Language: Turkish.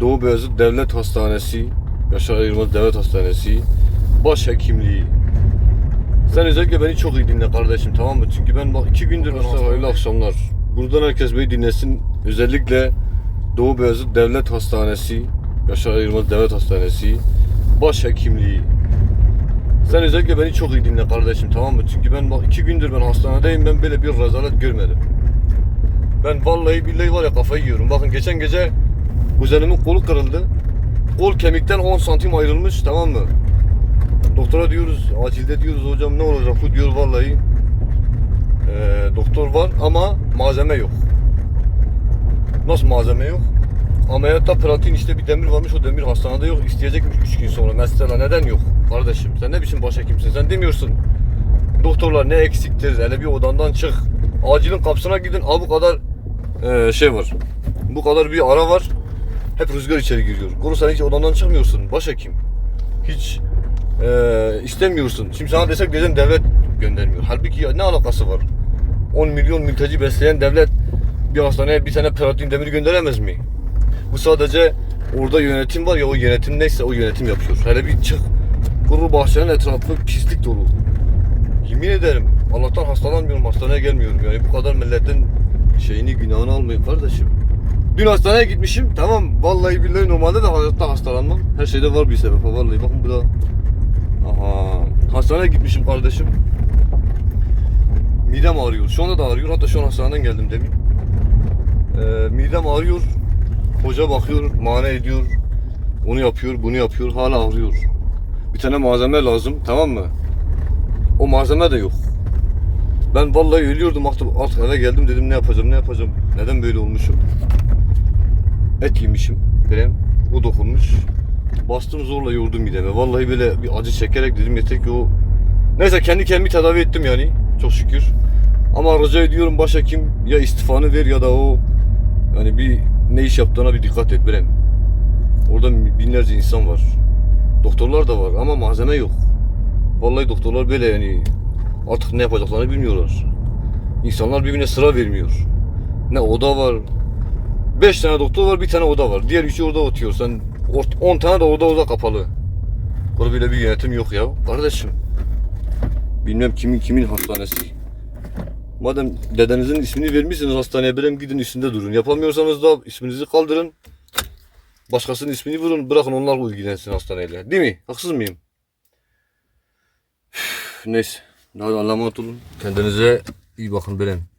Doğu Beyazıt Devlet Hastanesi, Yaşar Yılmaz Devlet Hastanesi, başhekimliği. Sen özellikle beni çok iyi dinle kardeşim tamam mı? Çünkü ben bak iki gündür ben hayırlı akşamlar. Buradan herkes beni dinlesin. Özellikle Doğu Beyazıt Devlet Hastanesi, Yaşar Yılmaz Devlet Hastanesi, başhekimliği. Sen özellikle beni çok iyi dinle kardeşim tamam mı? Çünkü ben bak iki gündür ben hastanedeyim ben böyle bir rezalet görmedim. Ben vallahi billahi var ya kafayı yiyorum. Bakın geçen gece kuzenimin kolu kırıldı. Kol kemikten 10 santim ayrılmış tamam mı? Doktora diyoruz, acilde diyoruz hocam ne olacak bu diyor vallahi. Ee, doktor var ama malzeme yok. Nasıl malzeme yok? Ameliyatta platin işte bir demir varmış o demir hastanede yok. İsteyecekmiş 3 gün sonra. Mesela neden yok? Kardeşim sen ne biçim başhekimsin sen demiyorsun. Doktorlar ne eksiktir hele bir odandan çık. Acilin kapısına gidin al bu kadar ee, şey var. Bu kadar bir ara var. Hep rüzgar içeri giriyor. Kuru sen hiç odandan çıkmıyorsun başhekim. Hiç ee, istemiyorsun. Şimdi sana desek dedim devlet göndermiyor. Halbuki ya ne alakası var? 10 milyon mülteci besleyen devlet bir hastaneye bir tane platin demir gönderemez mi? Bu sadece orada yönetim var ya o yönetim neyse o yönetim yapıyor. Hele bir çık. Kuru bahçenin etrafı pislik dolu. Yemin ederim Allah'tan hastalanmıyorum hastaneye gelmiyorum yani bu kadar milletin şeyini günahını almayın kardeşim. Dün hastaneye gitmişim tamam vallahi billahi normalde de hayatta hastalanmam. Her şeyde var bir sebep vallahi bakın bu da. Aha hastaneye gitmişim kardeşim. Midem ağrıyor. Şu anda da ağrıyor. Hatta şu an hastaneden geldim demin. Ee, midem ağrıyor. Hoca bakıyor, mane ediyor. Onu yapıyor, bunu yapıyor. Hala ağrıyor. Bir tane malzeme lazım, tamam mı? O malzeme de yok. Ben vallahi ölüyordum artık, artık eve geldim dedim ne yapacağım, ne yapacağım. Neden böyle olmuşum? Et yemişim. Benim o dokunmuş. Bastım zorla yoğurdum mideme. Vallahi böyle bir acı çekerek dedim yeter ki o... Neyse kendi kendimi tedavi ettim yani. Çok şükür. Ama rica ediyorum başhekim ya istifanı ver ya da o yani bir ne iş yaptığına bir dikkat et Berem. Orada binlerce insan var. Doktorlar da var ama malzeme yok. Vallahi doktorlar böyle yani artık ne yapacaklarını bilmiyorlar. İnsanlar birbirine sıra vermiyor. Ne oda var. 5 tane doktor var bir tane oda var. Diğer üçü orada oturuyor. Sen 10 tane de orada oda kapalı. Burada böyle bir yönetim yok ya. Kardeşim. Bilmem kimin kimin hastanesi. Madem dedenizin ismini vermişsiniz hastaneye berem gidin üstünde durun. Yapamıyorsanız da isminizi kaldırın. Başkasının ismini vurun. Bırakın onlar ilgilensin hastaneyle. Değil mi? Haksız mıyım? Üf, Neyse. Hadi Allah'a emanet olun. Kendinize iyi bakın berem.